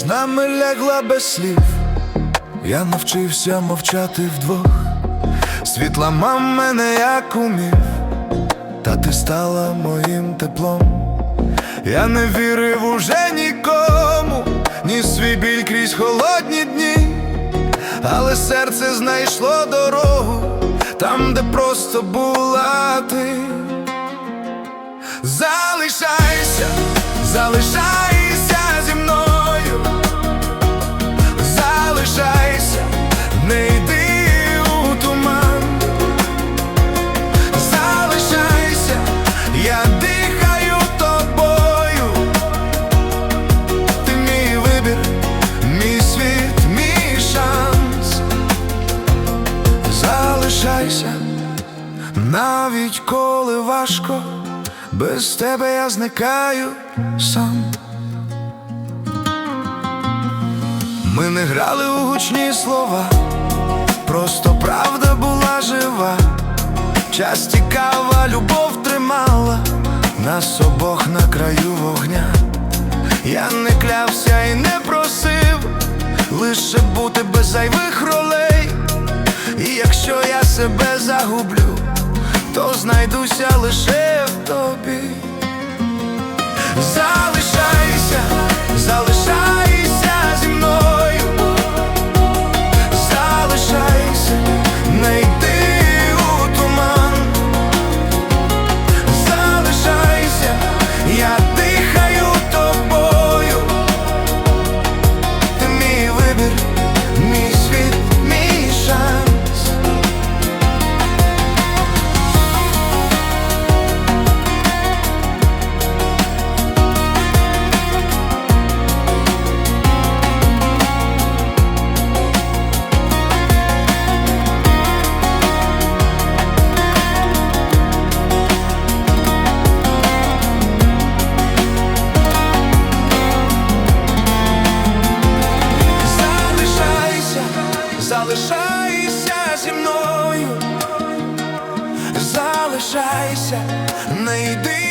нами лягла без слів, я навчився мовчати вдвох. Світ ламав мене, як умів, та ти стала моїм теплом. Я не вірив уже нікому, ні свій біль крізь холодні дні, але серце знайшло дорогу там, де просто була ти. Залишайся, залишайся вибір, мій світ, мій шанс, залишайся, навіть коли важко. Без тебе я зникаю сам. Ми не грали у гучні слова, просто правда була жива. Час тікав, а любов тримала нас обох на краю вогня. Я не клявся і не просив лише бути без зайвих ролей. І якщо я себе загублю, то знайдуся лише в тобі. Залишайся, залишайся зі мною, залишайся, не йди у туман, залишайся, я зі мною, залишайся, не йди